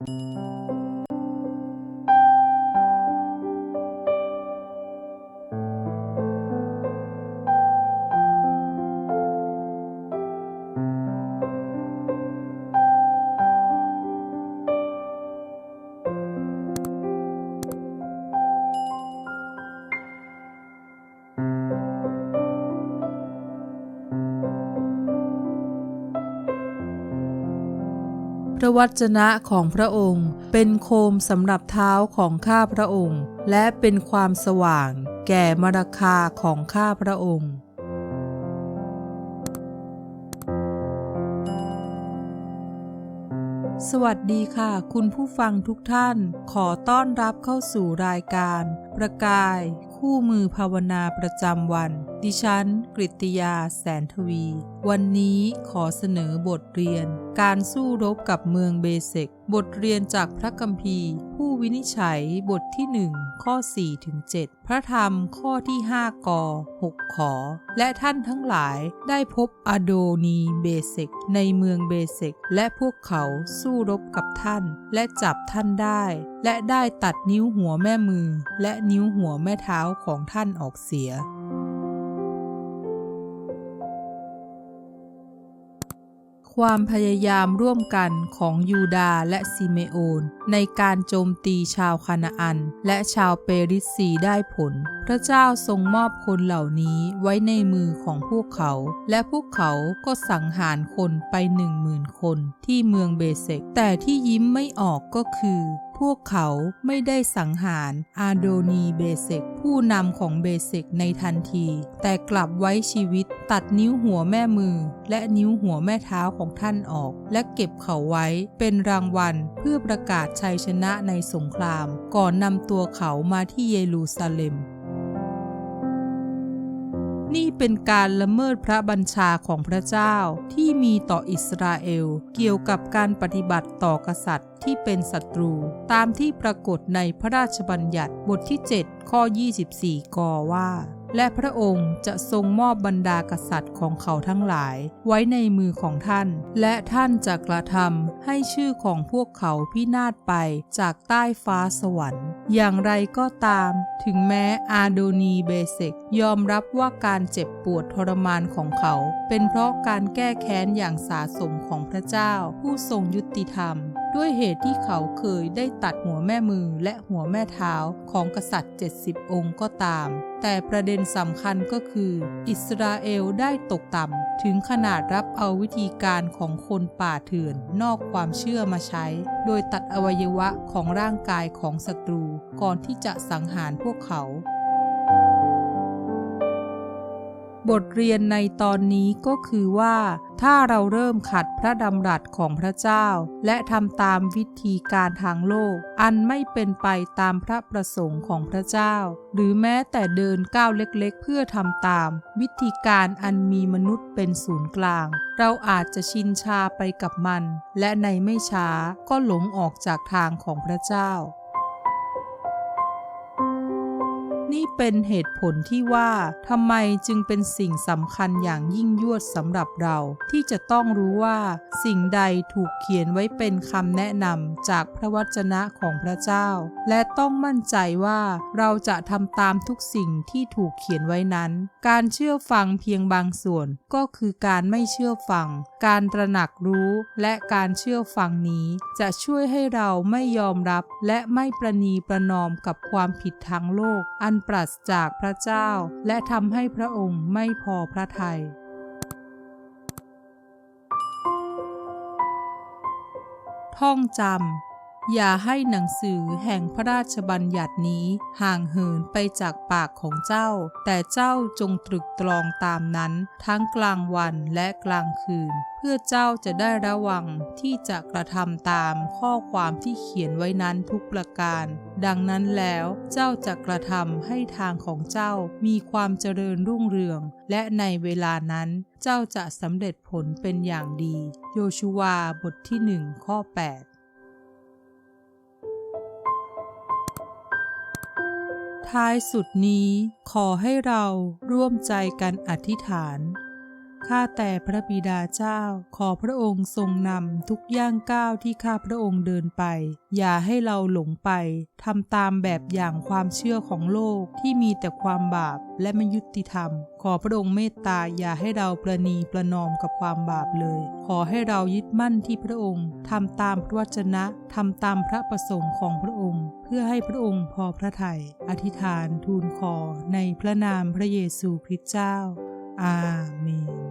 Música พระวจนะของพระองค์ เป็นโคมสำหรับเท้าของข้าพระองค์ และเป็นความสว่าง แก่มรคาของข้าพระองค์สวัสดีค่ะ คุณผู้ฟังทุกท่าน ขอต้อนรับเข้าสู่รายการ ประกาย คู่มือภาวนาประจำวัน ดิฉัน กริตยาแสนทวี วันนี้ขอเสนอบทเรียน การสู้รบกับเมืองเบเซก บทเรียนจากพระคัมภีร์ ผู้วินิจฉัยบทที่ 1 ข้อ 4 ถึง 7 พระธรรมข้อที่ 5 ก 6 ขอ และท่านทั้งหลายได้พบอโดนีเบเซก ในเมืองเบเซก และพวกเขาสู้รบกับท่าน และจับท่านได้ และได้ตัดนิ้วหัวแม่มือ และนิ้วหัวแม่เท้าของท่านออกเสีย ความพยายามร่วมกันของยูดาและซิเมโอน ในการโจมตีชาวคานาอัน และชาวเปริสซีได้ผล พระเจ้าทรงมอบคนเหล่านี้ไว้ในมือของพวกเขา และพวกเขาก็สังหารคนไปหนึ่งหมื่นคนที่เมืองเบเซกแต่ที่ยิ้มไม่ออกก็คือ พวกเขาไม่ได้สังหารอาโดนีเบเซกผู้นำของเบเซกในทันที แต่กลับไว้ชีวิตตัดนิ้วหัวแม่มือ และนิ้วหัวแม่เท้าของท่านออก และเก็บเขาไว้เป็นรางวัลเพื่อประกาศชัยชนะในสงคราม ก่อนนำตัวเขามาที่เยรูซาเล็ม นี่เป็นการละเมิดพระบัญชาของพระเจ้าที่มีต่ออิสราเอล เกี่ยวกับการปฏิบัติต่อกษัตริย์ที่เป็นศัตรู ตามที่ปรากฏในพระราชบัญญัติบทที่ 7 ข้อ 24 กว่า และพระองค์จะทรงมอบบรรดากษัตริย์ของเขาทั้งหลาย ไว้ในมือของท่าน และท่านจะกระทำให้ชื่อของพวกเขาพินาศไปจากใต้ฟ้าสวรรค์ อย่างไรก็ตาม ถึงแม้อาโดนีเบเซกยอมรับว่าการเจ็บปวดทรมานของเขา เป็นเพราะการแก้แค้นอย่างสาสมของพระเจ้า ผู้ทรงยุติธรรม ด้วยเหตุที่เขาเคยได้ตัดหัวแม่มือและหัวแม่เท้าของกษัตริย์ 70 องค์ก็ตาม แต่ประเด็นสำคัญก็คือ อิสราเอลได้ตกต่ำถึงขนาดรับเอาวิธีการของคนป่าเถื่อนนอกความเชื่อมาใช้ โดยตัดอวัยวะของร่างกายของศัตรูก่อนที่จะสังหารพวกเขา บทเรียนในตอนนี้ก็คือว่า ถ้าเราเริ่มขัดพระดำรัสของพระเจ้า และทำตามวิธีการทางโลก อันไม่เป็นไปตามพระประสงค์ของพระเจ้า หรือแม้แต่เดินก้าวเล็กๆ เพื่อทำตาม วิธีการอันมีมนุษย์เป็นศูนย์กลาง เราอาจจะชินชาไปกับมัน และในไม่ช้าก็หลงออกจากทางของพระเจ้า นี่เป็นเหตุผลที่ว่าทำไมจึงเป็นสิ่งสำคัญอย่างยิ่งยวดสำหรับเรา ที่จะต้องรู้ว่าสิ่งใดถูกเขียนไว้เป็นคำแนะนำจากพระวจนะของพระเจ้า และต้องมั่นใจว่าเราจะทำตามทุกสิ่งที่ถูกเขียนไว้นั้น การเชื่อฟังเพียงบางส่วนก็คือการไม่เชื่อฟังการตระหนักรู้และการเชื่อฟังนี้ จะช่วยให้เราไม่ยอมรับและไม่ประนีประนอมกับความผิดทางโลก อันปราศจากพระเจ้า และทำให้พระองค์ไม่พอพระทยัยท่องจำ อย่าให้หนังสือแห่งพระราชบัญญัตินี้ห่างเหินไปจากปากของเจ้า แต่เจ้าจงตรึกตรองตามนั้น ทั้งกลางวันและกลางคืน เพื่อเจ้าจะได้ระวังที่จะกระทำตามข้อความที่เขียนไว้นั้นทุกประการ ดังนั้นแล้วเจ้าจะกระทำให้ทางของเจ้ามีความเจริญรุ่งเรือง และในเวลานั้นเจ้าจะสำเร็จผลเป็นอย่างดี โยชูวาบทที่หนึ่งข้อ 8 ท้ายสุดนี้ขอให้เราร่วมใจกันอธิษฐาน ข้าแต่พระบิดาเจ้า ขอพระองค์ทรงนำทุกย่างก้าวที่ข้าพระองค์เดินไป อย่าให้เราหลงไปทำตามแบบอย่างความเชื่อของโลกที่มีแต่ความบาปและไม่ยุติธรรม ขอพระองค์เมตตาอย่าให้เราประนีประนอมกับความบาปเลย ขอให้เรายึดมั่นที่พระองค์ทำตามพระวจนะทำตามพระประสงค์ของพระองค์ เพื่อให้พระองค์พอพระทยัยอธิษฐานทูลขอในพระนามพระเยซูคริสต์เจ้า อาเมน